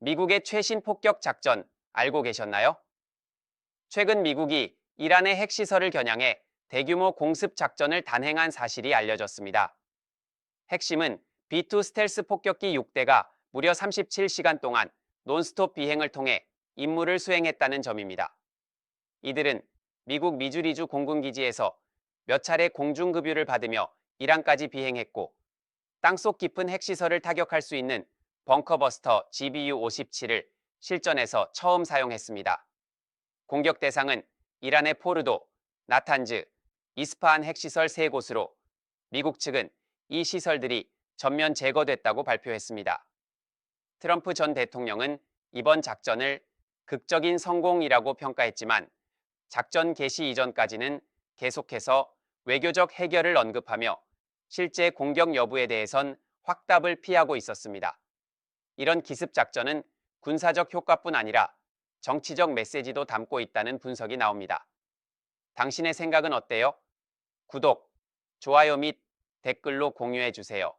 미국의 최신 폭격 작전 알고 계셨나요? 최근 미국이 이란의 핵시설을 겨냥해 대규모 공습 작전을 단행한 사실이 알려졌습니다. 핵심은 B2 스텔스 폭격기 6대가 무려 37시간 동안 논스톱 비행을 통해 임무를 수행했다는 점입니다. 이들은 미국 미주리주 공군기지에서 몇 차례 공중급유를 받으며 이란까지 비행했고 땅속 깊은 핵시설을 타격할 수 있는 벙커버스터 GBU-57을 실전에서 처음 사용했습니다. 공격 대상은 이란의 포르도, 나탄즈, 이스파한 핵시설 3곳으로 미국 측은 이 시설들이 전면 제거됐다고 발표했습니다. 트럼프 전 대통령은 이번 작전을 극적인 성공이라고 평가했지만 작전 개시 이전까지는 계속해서 외교적 해결을 언급하며 실제 공격 여부에 대해선 확답을 피하고 있었습니다. 이런 기습 작전은 군사적 효과뿐 아니라 정치적 메시지도 담고 있다는 분석이 나옵니다. 당신의 생각은 어때요? 구독, 좋아요 및 댓글로 공유해 주세요.